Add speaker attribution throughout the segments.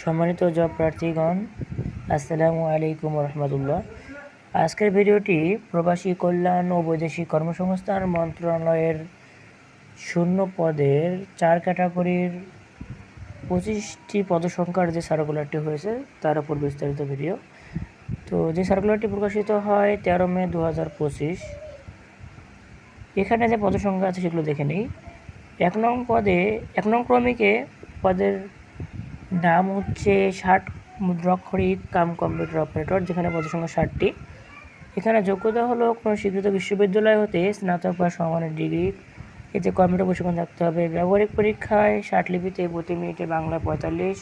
Speaker 1: সম্মানিত জব প্রার্থীগণ আসসালামু আলাইকুম রহমতুল্লাহ। আজকের ভিডিওটি প্রবাসী কল্যাণ ও বৈদেশিক কর্মসংস্থান মন্ত্রণালয়ের শূন্য পদের চার ক্যাটাগরির পঁচিশটি পদসংখ্যার যে সার্কুলারটি হয়েছে, তার উপর বিস্তারিত ভিডিও। তো যে সার্কুলারটি প্রকাশিত হয় তেরো মে দু হাজার পঁচিশ। এখানে যে পদসংখ্যা আছে সেগুলো দেখে নিই। এক নং পদে, এক নং ক্রমিকে পদের নাম হচ্ছে ষাট মুদ্রাক্ষরিক কাম কম্পিউটার অপারেটর, যেখানে পদের সংখ্যা ষাটটি। এখানে যোগ্যতা হলো কোনো স্বীকৃত বিশ্ববিদ্যালয় হতে স্নাতক বা সমানের ডিগ্রি। এতে কম্পিউটার প্রশিক্ষণ থাকতে হবে। ব্যবহারিক পরীক্ষায় ষাট লিপিতে প্রতি মিনিটে বাংলা পঁয়তাল্লিশ।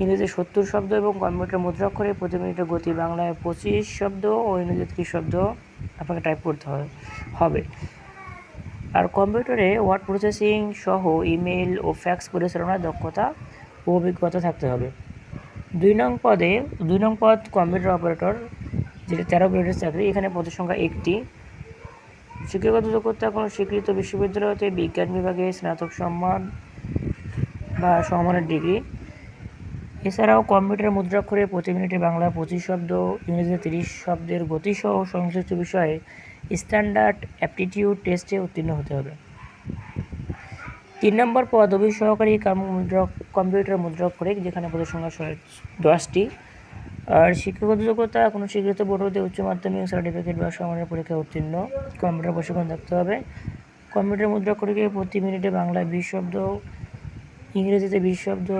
Speaker 1: ইংরেজি সত্তর শব্দ এবং কম্পিউটার মুদ্রাক্ষরে প্রতি মিনিটে গতি বাংলায় পঁচিশ শব্দ ও ইংরেজি ত্রিশ শব্দ আপনাকে টাইপ করতে হবে আর কম্পিউটারে ওয়ার্ড প্রসেসিং সহ ইমেল ও ফ্যাক্স পরিচালনার দক্ষতা অভিজ্ঞতা থাকতে হবে। দুই নং পদে, দুই নং পদ কম্পিউটার অপারেটর যেটা তেরো গ্রেডের চাকরি, এখানে পদের সংখ্যা একটি। শিক্ষাগত যোগ্যতা কোনো স্বীকৃত বিশ্ববিদ্যালয় হতে বিজ্ঞান বিভাগে স্নাতক সম্মান বা সম্মানের ডিগ্রি। এছাড়াও কম্পিউটার মুদ্রাক্ষরে প্রতি মিনিটে বাংলা পঁচিশ শব্দ, ইংরেজিতে তিরিশ শব্দের গতিসহ সংশ্লিষ্ট বিষয়ে স্ট্যান্ডার্ড অ্যাপটিটিউড টেস্টে উত্তীর্ণ হতে হবে। তিন নম্বর পদ অফিস সহকারী কাম মুদ্রা কম্পিউটার করে, যেখানে পদের সংখ্যা দশটি। আর শিক্ষাগত যোগ্যতা কোনো স্বীকৃত বোর্ড হতে উচ্চ মাধ্যমিক, সার্টিফিকেট বা সমানের পরীক্ষায় উত্তীর্ণ। কম্পিউটার প্রশিক্ষণ থাকতে হবে। কম্পিউটার মুদ্রাক্ষরিকে প্রতি মিনিটে বাংলায় বিশ শব্দ, ইংরেজিতে বিশ শব্দ,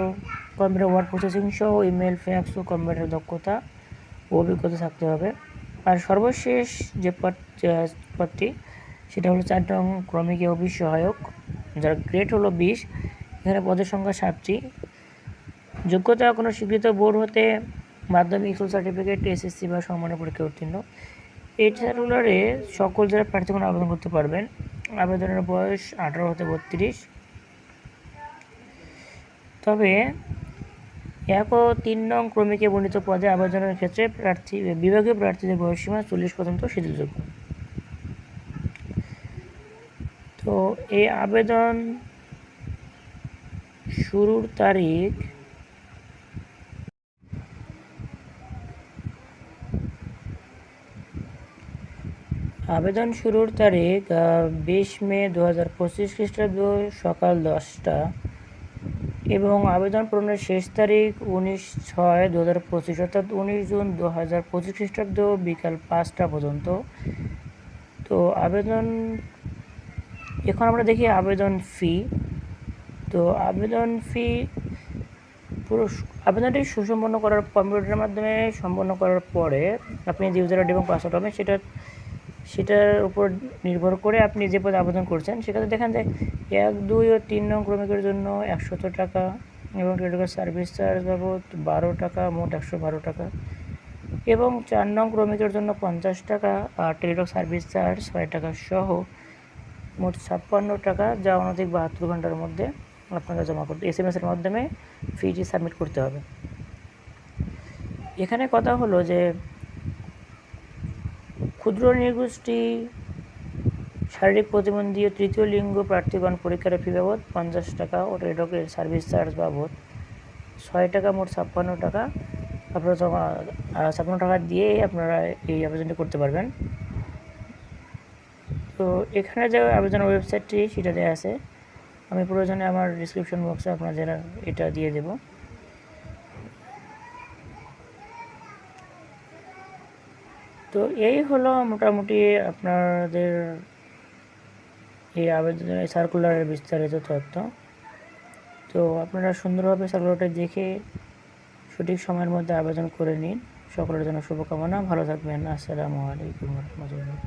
Speaker 1: কম্পিউটার ওয়ার্ড প্রসেসিং সহ ইমেল, ফ্যাক্স ও কম্পিউটার দক্ষতা ও অভিজ্ঞতা থাকতে হবে। আর সর্বশেষ যে পদ পদটি, সেটা হলো চার নং ক্রমিকে অফিস সহায়ক যার গ্রেড হলো বিশ, এখানে পদের সংখ্যা সাতটি। যোগ্যতা কোনো স্বীকৃত বোর্ড হতে মাধ্যমিক স্কুল সার্টিফিকেট এসএসসি বা সম্মানের পরীক্ষা উত্তীর্ণ। সার্কুলারে সকল যারা প্রার্থীগণ আবেদন করতে পারবেন। আবেদনের বয়স আঠারো হতে বত্রিশ। তবে এক ও তিন নং ক্রমিকে বর্ণিত পদে আবেদনের ক্ষেত্রে প্রার্থী, বিভাগীয় প্রার্থীদের বয়সসীমা চল্লিশ পর্যন্ত শিথিলযোগ্য তো এই আবেদন শুরুর তারিখ আবেদন শুরুর তারিখ বিশ মে দু হাজার পঁচিশ খ্রিস্টাব্দ সকাল দশটা এবং আবেদন পূরণের শেষ তারিখ উনিশ ছয় দু হাজার পঁচিশ, অর্থাৎ উনিশ জুন দু হাজার পঁচিশ খ্রিস্টাব্দ বিকাল পাঁচটা পর্যন্ত। তো আবেদন এখন আমরা দেখি আবেদন ফি তো আবেদন ফি পুরো আবেদনটি সুসম্পন্ন করার কম্পিউটারের মাধ্যমে সম্পন্ন করার পরে আপনি যে ইউজার আইডি এবং পাসওয়ার্ড হবে সেটা, সেটার উপর নির্ভর করে আপনি যে পদে আবেদন করছেন, সেখানে দেখেন যে এক, দুই ও তিন নং ক্রমিকের জন্য একশত টাকা এবং ক্রেডিট সার্ভিস চার্জ বাবদ বারো টাকা, মোট একশো বারো টাকা এবং চার নং ক্রমিকের জন্য পঞ্চাশ টাকা, আর টেলিটক সার্ভিস চার্জ ছয় টাকা সহ মোট ছাপ্পান্ন টাকা, যা অনধিক বাহাত্তর ঘণ্টার মধ্যে আপনাকে জমা করতে এস এম এসের মাধ্যমে ফিটি সাবমিট করতে হবে। এখানে কথা হলো যে, ক্ষুদ্র নৃগোষ্ঠী শারীরিক প্রতিবন্ধী ও তৃতীয় লিঙ্গ প্রার্থীগণ পরীক্ষার ফি বাবদ পঞ্চাশ টাকা ও রেডকের সার্ভিস চার্জ বাবদ ছয় টাকা মোট ছাপ্পান্ন টাকা। আপনারা জমা ছাপ্পান্ন টাকা দিয়ে আপনারা এই আবেদনটি করতে পারবেন। তো এখানে যে আবেদন ওয়েবসাইটটি সেটা দেওয়া আছে। আমি প্রয়োজনে আমার ডিসক্রিপশন বক্সে আপনাদের এটা দিয়ে দেবো। তো এই হলো মোটামুটি আপনাদের এই আবেদনের সার্কুলারের বিস্তারিত তথ্য। তো আপনারা সুন্দরভাবে সার্কুলারটা দেখে সঠিক সময়ের মধ্যে আবেদন করে নিন। সকলের জন্য শুভকামনা। ভালো থাকবেন। আসসালামু আলাইকুম রহমতুল্লাহ।